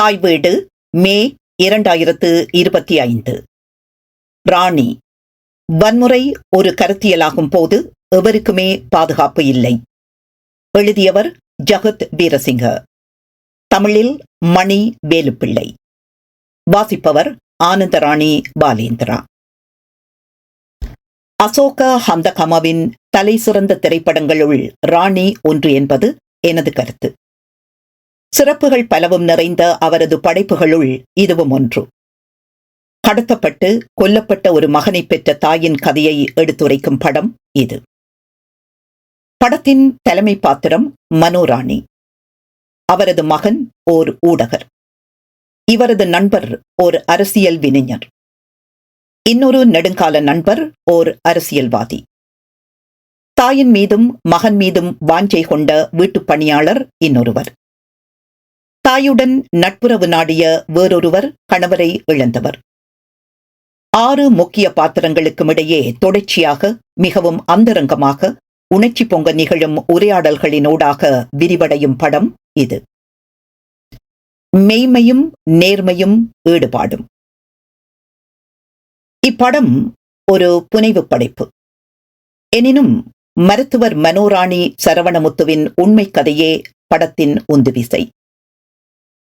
தாய் வீடு மே இரண்டாயிரத்து இருபத்தி ஐந்து. ராணி வன்முறை ஒரு கருத்தியலாகும் போது எவருக்குமே பாதுகாப்பு இல்லை. எழுதியவர் ஜகத் வீரசிங்க. தமிழில் மணி வேலுப்பிள்ளை. வாசிப்பவர் ஆனந்தராணி பாலேந்திரா. அசோக ஹந்தகமாவின் தலை சிறந்த திரைப்படங்களுள் ராணி ஒன்று என்பது எனது கருத்து. சிறப்புகள் பலவும் நிறைந்த அவரது படைப்புகளுள் இதுவும் ஒன்று. கடத்தப்பட்டு கொல்லப்பட்ட ஒரு மகனை பெற்ற தாயின் கதையை எடுத்துரைக்கும் படம் இது. படத்தின் தலைமை பாத்திரம் மனோராணி. அவரது மகன் ஓர் ஊடகர். இவரது நண்பர் ஓர் அரசியல் வினைஞர் இன்னொரு நெடுங்கால நண்பர் ஓர் அரசியல்வாதி. தாயின் மீதும் மகன் மீதும் வாஞ்சை கொண்ட வீட்டுப் பணியாளர் இன்னொருவர். தாயுடன் நட்புறவு நாடிய வேறொருவர் கணவரை இழந்தவர். ஆறு முக்கிய பாத்திரங்களுக்கும் இடையே தொடர்ச்சியாக மிகவும் அந்தரங்கமாக உணர்ச்சி பொங்க நிகழும் உரையாடல்களினூடாக விரிவடையும் படம் இது. மெய்மையும் நேர்மையும் ஈடுபாடும். இப்படம் ஒரு புனைவு படைப்பு. எனினும் மருத்துவர் மனோராணி சரவணமுத்துவின் உண்மை கதையே படத்தின் உந்துவிசை.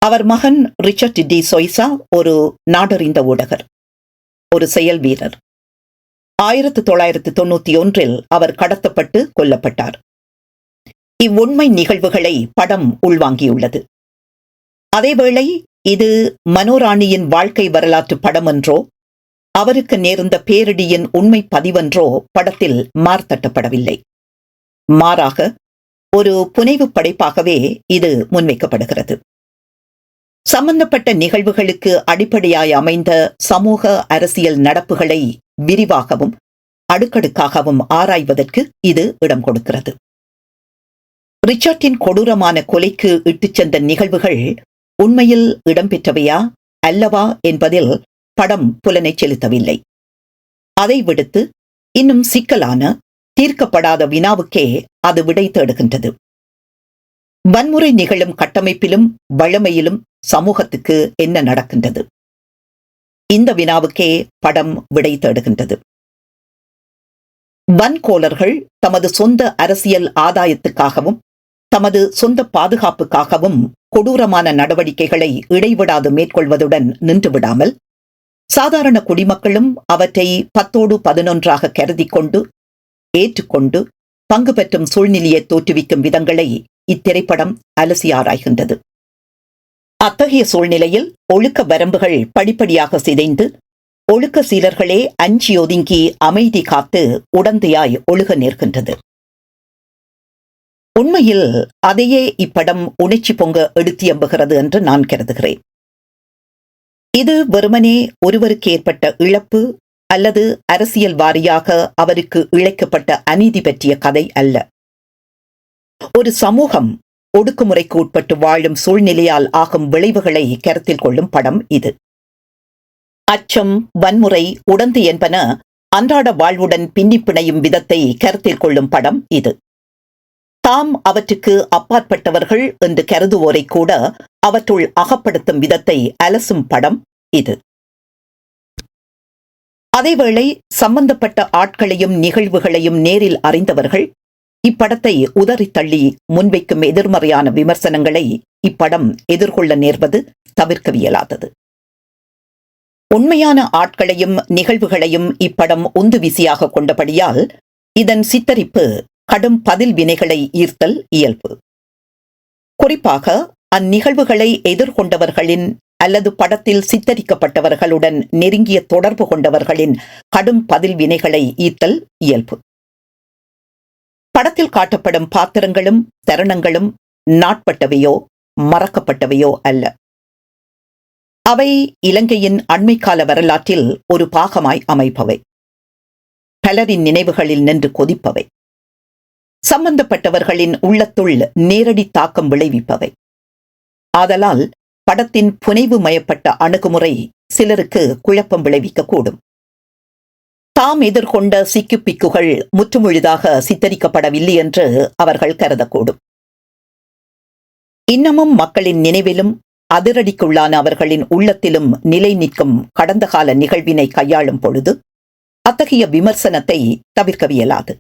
அவர் மகன் ரிச்சர்ட் டி சொய்சா ஒரு நாடறிந்த ஊடகர் ஒரு செயல் வீரர். ஆயிரத்து தொள்ளாயிரத்து தொண்ணூத்தி ஒன்றில் அவர் கடத்தப்பட்டு கொல்லப்பட்டார். இவ்வுண்மை நிகழ்வுகளை படம் உள்வாங்கியுள்ளது. அதேவேளை இது மனோராணியின் வாழ்க்கை வரலாற்று படம் என்றோ அவருக்கு நேர்ந்த பேரிடியின் உண்மை பதிவென்றோ படத்தில் மார்த்தட்டப்படவில்லை மாறாக ஒரு புனைவு படைப்பாகவே இது முன்வைக்கப்படுகிறது. சம்பந்தப்பட்ட நிகழ்வுகளுக்கு அடிப்படையாய் அமைந்த சமூக அரசியல் நடப்புகளை விரிவாகவும் அடுக்கடுக்காகவும் ஆராய்வதற்கு இது இடம் கொடுக்கிறது. ரிச்சர்டின் கொடூரமான கொலைக்கு இட்டுச் சென்ற நிகழ்வுகள் உண்மையில் இடம்பெற்றவையா அல்லவா என்பதில் படம் புலனை செலுத்தவில்லை. அதை விடுத்து இன்னும் சிக்கலான தீர்க்கப்படாத வினாவுக்கே அது விடை தேடுகின்றது. வன்முறை நிகழும் கட்டமைப்பிலும் வழமையிலும் சமூகத்துக்கு என்ன நடக்கின்றது? இந்த வினாவுக்கே படம் விடை தேடுகின்றது. வன்கோலர்கள் தமது சொந்த அரசியல் ஆதாயத்துக்காகவும் தமது சொந்த பாதுகாப்புக்காகவும் கொடூரமான நடவடிக்கைகளை இடைவிடாது மேற்கொள்வதுடன் நின்றுவிடாமல் சாதாரண குடிமக்களும் அவற்றை பத்தோடு பதினொன்றாக கருதி கொண்டு ஏற்றுக்கொண்டு பங்கு பெற்றும் சூழ்நிலையை தோற்றுவிக்கும் விதங்களை இத்திரைப்படம் அலசி ஆராய்கின்றது அத்தகைய சூழ்நிலையில் ஒழுக்க வரம்புகள் படிப்படியாக சிதைந்து ஒழுக்க சீலர்களே அஞ்சி ஒதுங்கி அமைதி காத்து உடந்தையாய் ஒழுக நேர்கின்றது. உண்மையில் அதையே இப்படம் உணர்ச்சி பொங்க எடுத்தியம்புகிறது என்று நான் கருதுகிறேன். இது வெறுமனே ஒருவருக்கு ஏற்பட்ட இழப்பு அல்லது அரசியல் வாரியாக அவருக்கு இழைக்கப்பட்ட அநீதி பற்றிய கதை அல்ல. ஒரு சமூகம் ஒடுக்குமுறைக்கு உட்பட்டு வாழும் சூழ்நிலையால் ஆகும் விளைவுகளை கருத்தில் கொள்ளும் படம் இது. அச்சம் வன்முறை உடந்து என்பன அன்றாட வாழ்வுடன் பின்னி பிணையும் விதத்தை கருத்தில் கொள்ளும் படம் இது. தாம் அவற்றுக்கு அப்பாற்பட்டவர்கள் என்று கருதுவோரை கூட அவற்றுள் அகப்படுத்தும் விதத்தை அலசும் படம் இது. அதேவேளை சம்பந்தப்பட்ட ஆட்களையும் நிகழ்வுகளையும் நேரில் அறிந்தவர்கள் இப்படத்தை உதறி தள்ளி முன்வைக்கும் எதிர்மறையான விமர்சனங்களை இப்படம் எதிர்கொள்ள நேர்வது தவிர்க்கவியலாதது. உண்மையான ஆட்களையும் நிகழ்வுகளையும் இப்படம் உந்து விசியாக கொண்டபடியால் இதன் சித்தரிப்பு கடும் பதில் வினைகளை ஈர்த்தல் இயல்பு. குறிப்பாக அந்நிகழ்வுகளை எதிர்கொண்டவர்களின் அல்லது படத்தில் சித்தரிக்கப்பட்டவர்களுடன் நெருங்கிய தொடர்பு கொண்டவர்களின் கடும் பதில் வினைகளை ஈர்த்தல் இயல்பு. படத்தில் காட்டப்படும் பாத்திரங்களும் தருணங்களும் நாட்பட்டவையோ மறக்கப்பட்டவையோ அல்ல. அவை இலங்கையின் அண்மைக்கால வரலாற்றில் ஒரு பாகமாய் அமைப்பவை பலரின் நினைவுகளில் நின்று கொதிப்பவை. சம்பந்தப்பட்டவர்களின் உள்ளத்துள் நேரடி தாக்கம் விளைவிப்பவை. ஆதலால் படத்தின் புனைவு மயப்பட்ட அணுகுமுறை சிலருக்கு குழப்பம் விளைவிக்கக்கூடும். தாம் எதிர்கொண்ட சிக்குப்பிக்குகள் முற்றுமுழுதாக சித்தரிக்கப்படவில்லை என்று அவர்கள் கருதக்கூடும். இன்னமும் மக்களின் நினைவிலும் அதிரடிக்குள்ளான அவர்களின் உள்ளத்திலும் நிலை நிற்கும் கடந்த கால நிகழ்வினை கையாளும் பொழுது அத்தகைய விமர்சனத்தை தவிர்க்கவியலாது.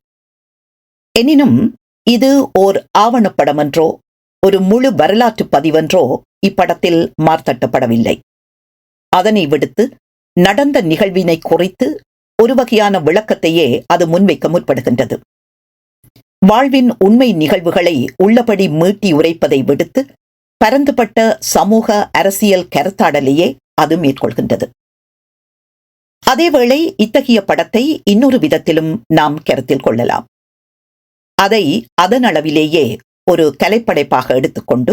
எனினும் இது ஓர் ஆவணப்படம் என்றோ ஒரு முழு வரலாற்று பதிவென்றோ இப்படத்தில் மார்த்தட்டப்படவில்லை. அதனை விடுத்து நடந்த நிகழ்வினை குறித்து ஒரு வகையான விளக்கத்தையே அது முன்வைக்க முற்படுகின்றது. வாழ்வின் உண்மை நிகழ்வுகளை உள்ளபடி மீட்டி உரைப்பதை விடுத்து பரந்துபட்ட சமூக அரசியல் கருத்தாடலையே அது மேற்கொள்கின்றது. அதேவேளை இத்தகைய படத்தை இன்னொரு விதத்திலும் நாம் கருத்தில் கொள்ளலாம். அதை அதன் அளவிலேயே ஒரு கலைப்படைப்பாக எடுத்துக்கொண்டு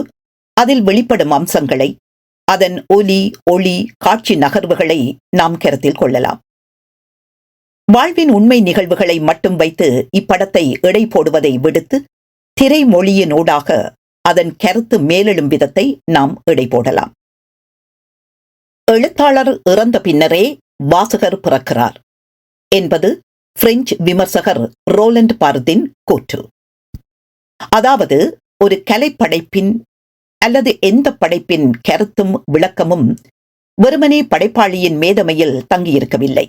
அதில் வெளிப்படும் அம்சங்களை அதன் ஒலி ஒளி காட்சி நகர்வுகளை நாம் கருத்தில் கொள்ளலாம். வாழ்வின் உண்மை நிகழ்வுகளை மட்டும் வைத்து இப்படத்தை எடை போடுவதை விடுத்து திரைமொழியினூடாக அதன் கருத்து மேலெழும் விதத்தை நாம் எடை போடலாம். எழுத்தாளர் இறந்த பின்னரே வாசகர் பிறக்கிறார் என்பது பிரெஞ்சு விமர்சகர் ரோலண்ட் பார்தின் கூற்று. அதாவது ஒரு கலைப்படைப்பின் அல்லது எந்த படைப்பின் கருத்தும் விளக்கமும் வெறுமனே படைப்பாளியின் மேதமையில் தங்கியிருக்கவில்லை.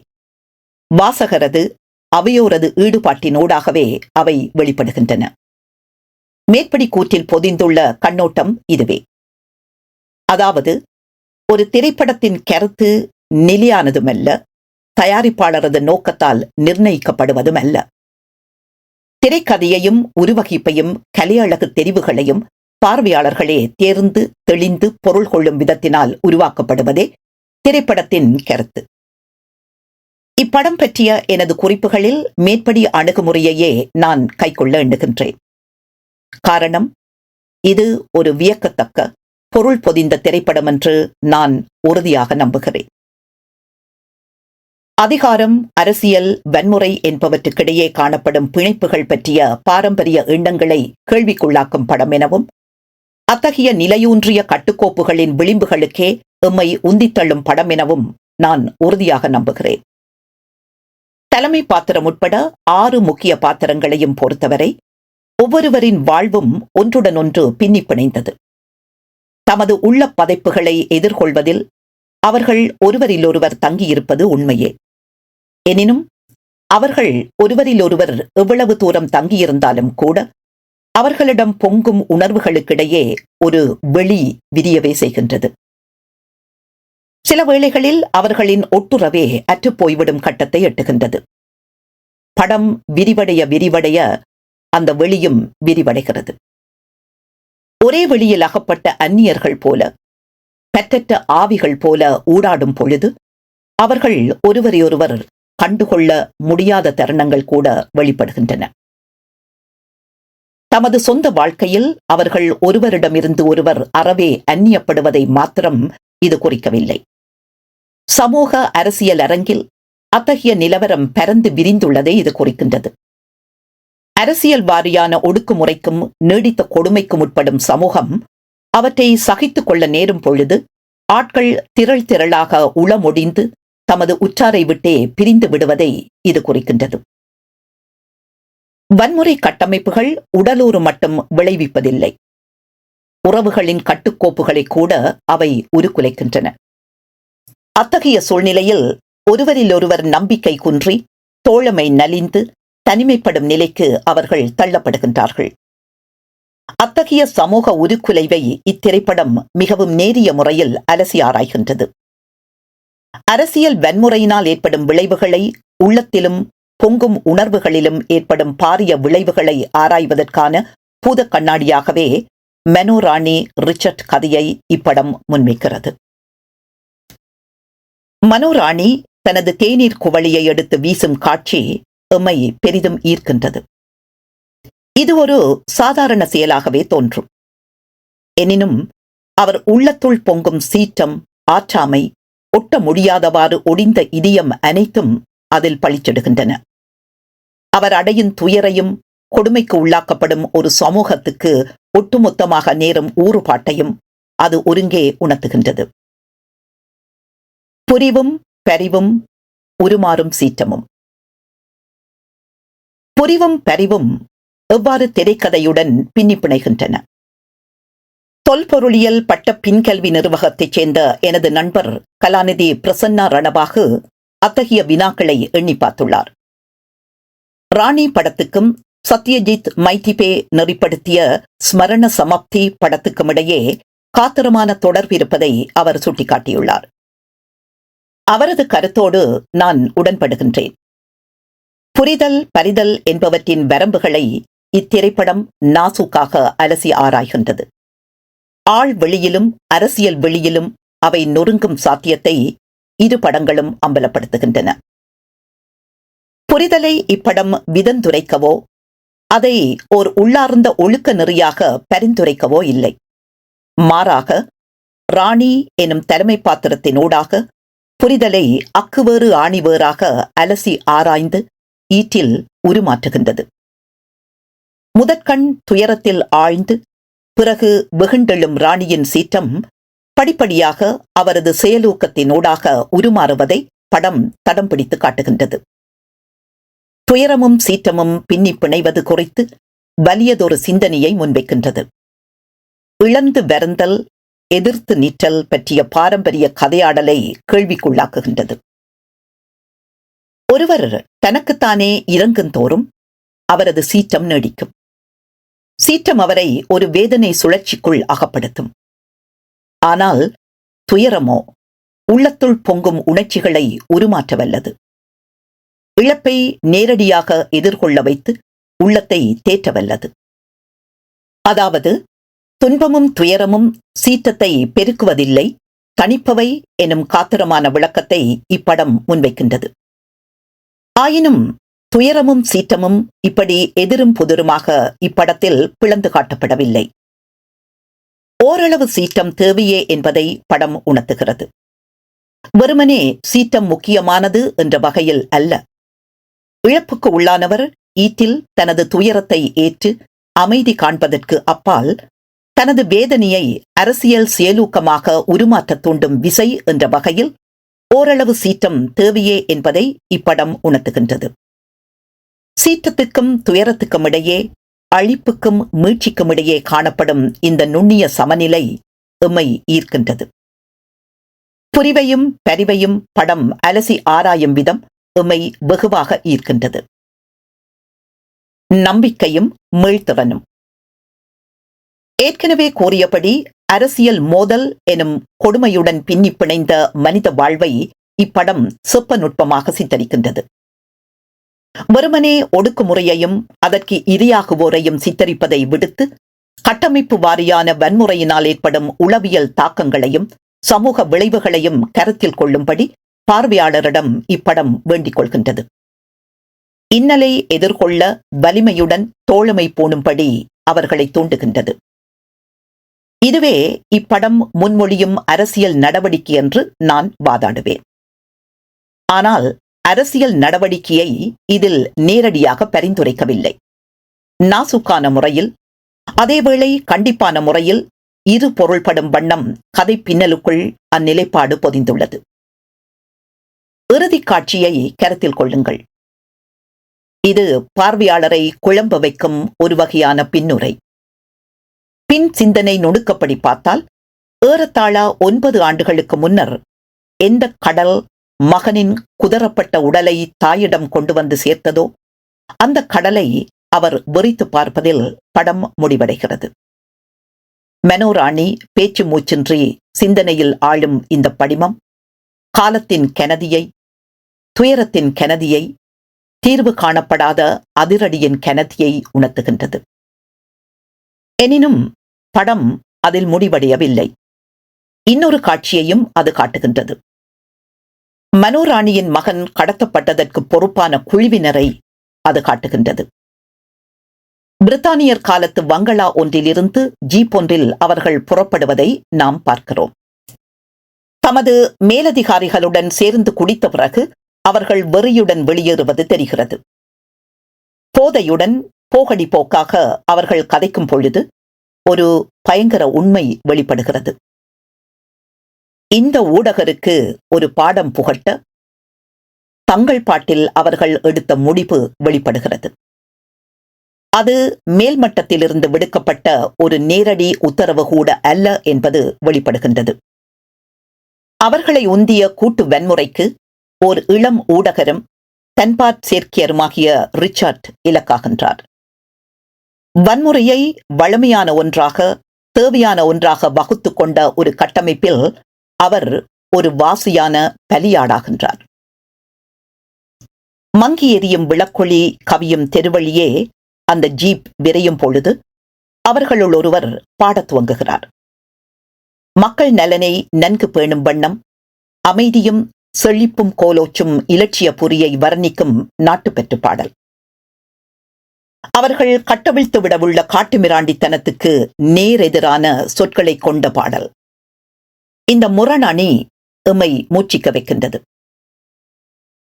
வாசகரது அவையோரது ஈடுபாட்டினூடாகவே அவை வெளிப்படுகின்றன. மேற்படி கூற்றில் பொதிந்துள்ள கண்ணோட்டம் இதுவே. அதாவது ஒரு திரைப்படத்தின் கருத்து நிலையானதுமல்ல தயாரிப்பாளரது நோக்கத்தால் நிர்ணயிக்கப்படுவதுமல்ல. திரைக்கதையையும் உருவகிப்பையும் கலையழகு தெரிவுகளையும் பார்வையாளர்களே தேர்ந்து தெளிந்து பொருள் கொள்ளும் விதத்தினால் உருவாக்கப்படுவதே திரைப்படத்தின் கருத்து. இப்படம் பற்றிய எனது குறிப்புகளில் மேற்படி அணுகுமுறையையே நான் கைக்கொள்ள எண்ணுகின்றேன். காரணம் இது ஒரு வியக்கத்தக்க பொருள் பொதிந்த திரைப்படம் என்று நான் உறுதியாக நம்புகிறேன். அதிகாரம் அரசியல் வன்முறை என்பவற்றுக்கிடையே காணப்படும் பிணைப்புகள் பற்றிய பாரம்பரிய எண்ணங்களை கேள்விக்குள்ளாக்கும் படம் எனவும் அத்தகைய நிலையூன்றிய கட்டுக்கோப்புகளின் விளிம்புகளுக்கே எம்மை உந்தித்தள்ளும் படம் எனவும் நான் உறுதியாக நம்புகிறேன். தலைமை பாத்திரம் உட்பட ஆறு முக்கிய பாத்திரங்களையும் பொறுத்தவரை ஒவ்வொருவரின் வாழ்வும் ஒன்றுடன் ஒன்று பின்னி பிணைந்தது தமது உள்ள பதைப்புகளை எதிர்கொள்வதில் அவர்கள் ஒருவரிலொருவர் தங்கியிருப்பது உண்மையே. எனினும் அவர்கள் ஒருவரிலொருவர் எவ்வளவு தூரம் தங்கியிருந்தாலும் கூட அவர்களிடம் பொங்கும் உணர்வுகளுக்கிடையே ஒரு வெளி விரியவே செய்கின்றது. சில வேளைகளில் அவர்களின் ஒட்டுறவே அற்றுப் போய்விடும் கட்டத்தை எட்டுகின்றது. படம் விரிவடைய விரிவடைய அந்த வெளியும் விரிவடைகிறது. ஒரே வெளியில் அகப்பட்ட அந்நியர்கள் போல பெற்றற்ற ஆவிகள் போல ஊடாடும் பொழுது அவர்கள் ஒருவரையொருவர் கண்டுகொள்ள முடியாத தருணங்கள் கூட வெளிப்படுகின்றன. தமது சொந்த வாழ்க்கையில் அவர்கள் ஒருவரிடமிருந்து ஒருவர் அறவே அந்நியப்படுவதை மாத்திரம் இது குறிக்கவில்லை. சமூக அரசியல் அரங்கில் அத்தகைய நிலவரம் பரந்து விரிந்துள்ளதை இது குறிக்கின்றது. அரசியல் வாரியான ஒடுக்குமுறைக்கும் நீடித்த கொடுமைக்கும் உட்படும் சமூகம் அவற்றை சகித்துக் கொள்ள நேரும் பொழுது ஆட்கள் திரள் திரளாக உளமொடிந்து தமது உற்றாரை விட்டே பிரிந்து விடுவதை இது குறிக்கின்றது. வன்முறை கட்டமைப்புகள் உடலூறு மட்டும் விளைவிப்பதில்லை. உறவுகளின் கட்டுக்கோப்புகளை கூட அவை உருக்குலைக்கின்றன. அத்தகைய சூழ்நிலையில் ஒருவரிலொருவர் நம்பிக்கை குன்றி தோழமை நலிந்து தனிமைப்படும் நிலைக்கு அவர்கள் தள்ளப்படுகின்றார்கள். அத்தகைய சமூக உருக்குலைவை இத்திரைப்படம் மிகவும் நேரிய முறையில் அலசி ஆராய்கின்றது. அரசியல் வன்முறையினால் ஏற்படும் விளைவுகளை உள்ளத்திலும் பொங்கும் உணர்வுகளிலும் ஏற்படும் பாரிய விளைவுகளை ஆராய்வதற்கான பூத கண்ணாடியாகவே மெனோராணி ரிச்சர்ட் கதையை இப்படம் முன்வைக்கிறது. மனோராணி தனது தேநீர் குவளியை எடுத்து வீசும் காட்சி எம்மை பெரிதும் ஈர்க்கின்றது. இது ஒரு சாதாரண செயலாகவே தோன்றும். எனினும் அவர் உள்ளத்துள் பொங்கும் சீற்றம் ஆற்றாமை ஒட்ட முடியாதவாறு ஒடிந்த இதயம் அனைத்தும் அதில் பழிச்சிடுகின்றன. அவர் அடையும் துயரையும் கொடுமைக்கு உள்ளாக்கப்படும் ஒரு சமூகத்துக்கு ஒட்டுமொத்தமாக நேரும் ஊறுபாட்டையும் அது ஒருங்கே உணர்த்துகின்றது. புரிவும் பரிவும் உருமாறும் சீற்றமும். புரிவும் பரிவும் எவ்வாறு திரைக்கதையுடன் பின்னி பிணைகின்றன தொல்பொருளியல் பட்ட பின்கல்வி நிர்வாகத்தைச் சேர்ந்த எனது நண்பர் கலாநிதி பிரசன்னா ரணபாகு அத்தகைய வினாக்களை எண்ணி பார்த்துள்ளார். ராணி படத்துக்கும் சத்யஜித் மைத்திபே நெறிப்படுத்திய ஸ்மரண சமாப்தி படத்துக்கும் இடையே காத்திரமான தொடர்பு இருப்பதை அவர் சுட்டிக்காட்டியுள்ளார். அவரது கருத்தோடு நான் உடன்படுகின்றேன். புரிதல் பரிதல் என்பவற்றின் வரம்புகளை இத்திரைப்படம் நாசூக்காக அலசி ஆராய்கின்றது. ஆள் வெளியிலும் அரசியல் வெளியிலும் அவை நொறுங்கும் சாத்தியத்தை இரு படங்களும் அம்பலப்படுத்துகின்றன. புரிதலை இப்படம் விதந்துரைக்கவோ அதை ஓர் உள்ளார்ந்த ஒழுக்க நெறியாக பரிந்துரைக்கவோ இல்லை. மாறாக ராணி எனும் தலைமை பாத்திரத்தினூடாக புரிதலை அக்குவேறு ஆணிவேறாக அலசி ஆராய்ந்து ஈட்டில் உருமாற்றுகின்றது. முதற்கண் துயரத்தில் ஆழ்ந்து பிறகு வெகுண்டெழும் ராணியின் சீற்றம் படிப்படியாக அவரது செயலூக்கத்தினூடாக உருமாறுவதை படம் தடம் பிடித்து காட்டுகின்றது. துயரமும் சீற்றமும் பின்னி பிணைவது குறித்து வலியதொரு சிந்தனையை முன்வைக்கின்றது. இழந்து வருந்தல் எதிர்த்து நிற்றல் பற்றிய பாரம்பரிய கதையாடலை கேள்விக்குள்ளாக்குகின்றது. ஒருவர் தனக்குத்தானே இறங்குந்தோறும் அவரது சீற்றம் நீடிக்கும். சீற்றம் அவரை ஒரு வேதனை சுழற்சிக்குள் அகப்படுத்தும். ஆனால் துயரமோ உள்ளத்துள் பொங்கும் உணர்ச்சிகளை உருமாற்ற வல்லது இழப்பை நேரடியாக எதிர்கொள்ள வைத்து உள்ளத்தை தேற்ற வல்லது அதாவது துன்பமும் துயரமும் சீற்றத்தை பெருக்குவதில்லை. தணிப்பவை எனும் காத்திரமான விளக்கத்தை இப்படம் முன்வைக்கின்றது. ஆயினும் துயரமும் சீற்றமும் இப்படி எதிரும் புதிருமாக இப்படத்தில் பிளந்து காட்டப்படவில்லை. ஓரளவு சீற்றம் தேவையே என்பதை படம் உணர்த்துகிறது. வெறுமனே சீற்றம் முக்கியமானது என்ற வகையில் அல்ல. இழப்புக்கு உள்ளானவர் ஈட்டில் தனது துயரத்தை ஏற்று அமைதி காண்பதற்கு அப்பால் தனது வேதனையை அரசியல் செயலூக்கமாக உருமாற்றத் தூண்டும் விசை என்ற வகையில் ஓரளவு சீற்றம் தேவையே என்பதை இப்படம் உணர்த்துகின்றது. சீற்றத்துக்கும் துயரத்துக்கும் இடையே அழிப்புக்கும் மீட்சிக்கும் இடையே காணப்படும் இந்த நுண்ணிய சமநிலை எம்மை ஈர்க்கின்றது. புரிவையும் பரிவையும் படம் அலசி ஆராயும் விதம் எம்மை வெகுவாக ஈர்க்கின்றது. நம்பிக்கையும் மீழ்த்திறனும் ஏற்கனவே கூறியபடி அரசியல் மோதல் எனும் கொடுமையுடன் பின்னி பிணைந்த மனித வாழ்வை இப்படம் சொப்ப நுட்பமாக சித்தரிக்கின்றது. வெறுமனே ஒடுக்குமுறையையும் அதற்கு இரையாகுவோரையும் சித்தரிப்பதை விடுத்து கட்டமைப்பு வாரியான வன்முறையினால் ஏற்படும் உளவியல் தாக்கங்களையும் சமூக விளைவுகளையும் கருத்தில் கொள்ளும்படி பார்வையாளரிடம் இப்படம் வேண்டிக் கொள்கின்றது. இன்னலை எதிர்கொள்ள வலிமையுடன் தோழமை பூணும்படி அவர்களை தூண்டுகின்றது. இதுவே இப்படம் முன்மொழியும் அரசியல் நடவடிக்கை என்று நான் வாதாடுவேன். ஆனால் அரசியல் நடவடிக்கையை இதில் நேரடியாக பரிந்துரைக்கவில்லை. நாசுக்கான முறையில் அதேவேளை கண்டிப்பான முறையில் இரு பொருள்படும் வண்ணம் கதை பின்னலுக்குள் அந்நிலைப்பாடு பொதிந்துள்ளது. இறுதிக் காட்சியை கருத்தில் கொள்ளுங்கள். இது பார்வையாளரை குழம்ப வைக்கும் ஒரு வகையான பின்னுரை. பின் சிந்தனை நுணுக்கப்படி பார்த்தால் ஏறத்தாழ ஒன்பது ஆண்டுகளுக்கு முன்னர் எந்த கடல் மகனின் குதறப்பட்ட உடலை தாயிடம் கொண்டு வந்து சேர்த்ததோ அந்த கடலை அவர் வெறித்து பார்ப்பதில் படம் முடிவடைகிறது. மெனோராணி பேச்சு மூச்சின்றி சிந்தனையில் ஆளும் இந்த படிமம் காலத்தின் கெனதியை துயரத்தின் கெனதியை தீர்வு காணப்படாத அதிரடியின் கெனதியை உணர்த்துகின்றது. எனினும் படம் அதில் முடிவடையவில்லை. இன்னொரு காட்சியையும் அது காட்டுகின்றது. மனோராணியின் மகன் கடத்தப்பட்டதற்கு பொறுப்பான குழுவினரை அது காட்டுகின்றது. பிரித்தானியர் காலத்து வங்களா ஒன்றிலிருந்து ஜீப் ஒன்றில் அவர்கள் புறப்படுவதை நாம் பார்க்கிறோம். தமது மேலதிகாரிகளுடன் சேர்ந்து குடித்த பிறகு அவர்கள் வெறியுடன் வெளியேறுவது தெரிகிறது. போதையுடன் போகடி போக்காக அவர்கள் கதைக்கும் பொழுது ஒரு பயங்கர உண்மை வெளிப்படுகிறது. இந்த ஊடகருக்கு ஒரு பாடம் புகட்ட தங்கள் பாட்டில் அவர்கள் எடுத்த முடிவு வெளிப்படுகிறது. அது மேல்மட்டத்திலிருந்து விடுக்கப்பட்ட ஒரு நேரடி உத்தரவு கூட அல்ல என்பது வெளிப்படுகின்றது. அவர்களை உந்திய கூட்டு வன்முறைக்கு ஓர் இளம் ஊடகரும் தன்பாட் சேர்க்கியருமாகிய ரிச்சர்ட் இலக்காகின்றார். வன்முறையை வலிமையான ஒன்றாக தேவையான ஒன்றாக வகுத்து கொண்ட ஒரு கட்டமைப்பில் அவர் ஒரு வாசியான பலியாடாகின்றார். மங்கி எரியும் விளக்கொளி கவியும் தெருவழியே அந்த ஜீப் விரையும் பொழுது அவர்களுள் ஒருவர் பாடத் துவங்குகிறார். மக்கள் நலனை நன்கு பேணும் வண்ணம் அமைதியும் செழிப்பும் கோலோச்சும் இலட்சிய பொறியை வர்ணிக்கும் நாட்டுப்பெற்று பாடல். அவர்கள் கட்டவிழ்த்து விடவுள்ள காட்டுமிராண்டித்தனத்துக்கு நேரெதிரான சொற்களை கொண்ட பாடல். இந்த முரண் அணி எம்மை மூச்சிக்க வைக்கின்றது.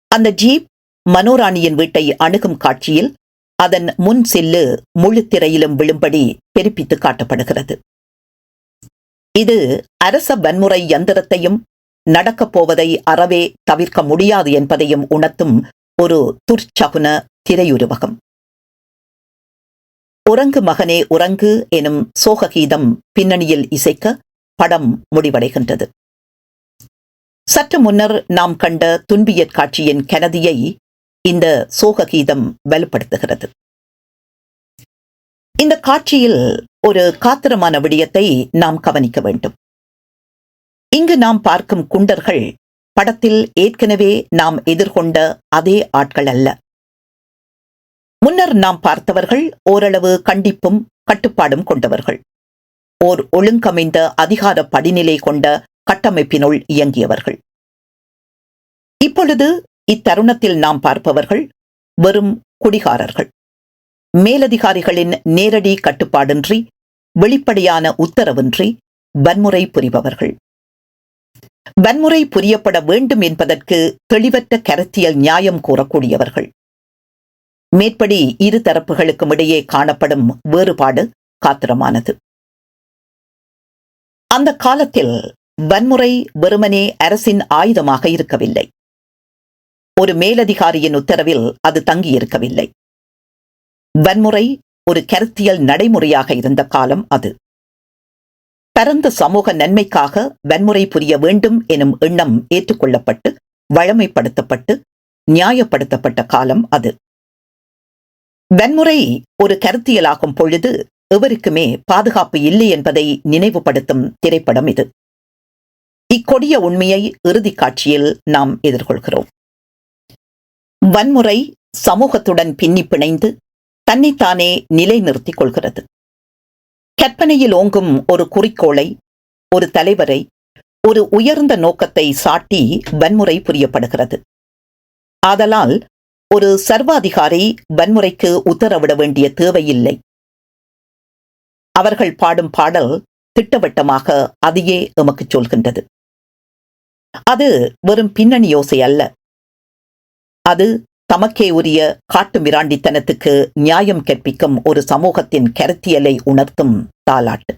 அந்த ஜீப் மனோராணியின் வீட்டை அணுகும் காட்சியில் அதன் முன் செல்லு முழு திரையிலும் விழும்படி பெருப்பித்து காட்டப்படுகிறது. இது அரச வன்முறை யந்திரத்தையும் நடக்கப் போவதை அறவே தவிர்க்க முடியாது என்பதையும் உணர்த்தும் ஒரு துர்ச்சகுன திரையுருவகம். உறங்கு மகனே உறங்கு எனும் சோககீதம் பின்னணியில் இசைக்க படம் முடிவடைகின்றது. சற்று முன்னர் நாம் கண்ட துன்பியற் காட்சியின் கனதியை இந்த சோககீதம் வலுப்படுத்துகிறது இந்த காட்சியில் ஒரு காத்திரமான விடயத்தை நாம் கவனிக்க வேண்டும். இங்கு நாம் பார்க்கும் குண்டர்கள் படத்தில் ஏற்கனவே நாம் எதிர்கொண்ட அதே ஆட்கள் அல்ல. முன்னர் நாம் பார்த்தவர்கள் ஓரளவு கண்டிப்பும் கட்டுப்பாடும் கொண்டவர்கள். ஓர் ஒழுங்கமைந்த அதிகார படிநிலை கொண்ட கட்டமைப்பினுள் இயங்கியவர்கள். இப்பொழுது இத்தருணத்தில் நாம் பார்ப்பவர்கள் வெறும் குடிகாரர்கள். மேலதிகாரிகளின் நேரடி கட்டுப்பாடின்றி வெளிப்படையான உத்தரவின்றி வன்முறை புரிபவர்கள். வன்முறை புரியப்பட வேண்டும் என்பதற்கு தெளிவற்ற கருத்தியல் நியாயம் கூறக்கூடியவர்கள். மேற்படி இரு தரப்புகளுக்கும் இடையே காணப்படும் வேறுபாடு காத்திரமானது. அந்த காலத்தில் வன்முறை வெறுமனே அரசின் ஆயுதமாக இருக்கவில்லை. ஒரு மேலதிகாரியின் உத்தரவில் அது தங்கியிருக்கவில்லை. வன்முறை ஒரு கருத்தியல் நடைமுறையாக இருந்த காலம் அது. பரந்த சமூக நன்மைக்காக வன்முறை புரிய வேண்டும் எனும் எண்ணம் ஏற்றுக்கொள்ளப்பட்டு வழமைப்படுத்தப்பட்டு நியாயப்படுத்தப்பட்ட காலம் அது. வன்முறை ஒரு கருத்தியலாகும் பொழுது எவருக்குமே பாதுகாப்பு இல்லை என்பதை நினைவுபடுத்தும் திரைப்படம் இது. இக்கொடிய உண்மையை இறுதி காட்சியில் நாம் எதிர்கொள்கிறோம். வன்முறை சமூகத்துடன் பின்னி பிணைந்து தன்னைத்தானே நிலைநிறுத்திக் கொள்கிறது. கற்பனையில் ஓங்கும் ஒரு குறிக்கோளை ஒரு தலைவரை ஒரு உயர்ந்த நோக்கத்தை சாட்டி வன்முறை புரியப்படுகிறது. ஆதலால் ஒரு சர்வாதிகாரி வன்முறைக்கு உத்தரவிட வேண்டிய தேவையில்லை. அவர்கள் பாடும் பாடல் திட்டவட்டமாக அதையே எமக்கு சொல்கின்றது. அது வெறும் பின்னணி யோசை அல்ல. அது தமக்கே உரிய காட்டு மிராண்டித்தனத்துக்கு நியாயம் கற்பிக்கும் ஒரு சமூகத்தின் கருத்தியலை உணர்த்தும் தாலாட்டு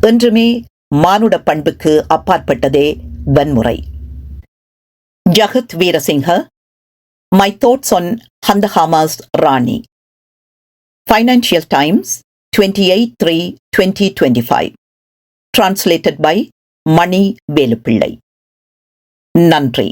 என்றுமே மானுட பண்புக்கு அப்பாற்பட்டதே வன்முறை. ஜகத் Weerasinghe my thoughts on ஹந்தஹாமாஸ் Rani financial times twenty eight three twenty twenty five translated by Mani Velupillai நன்றி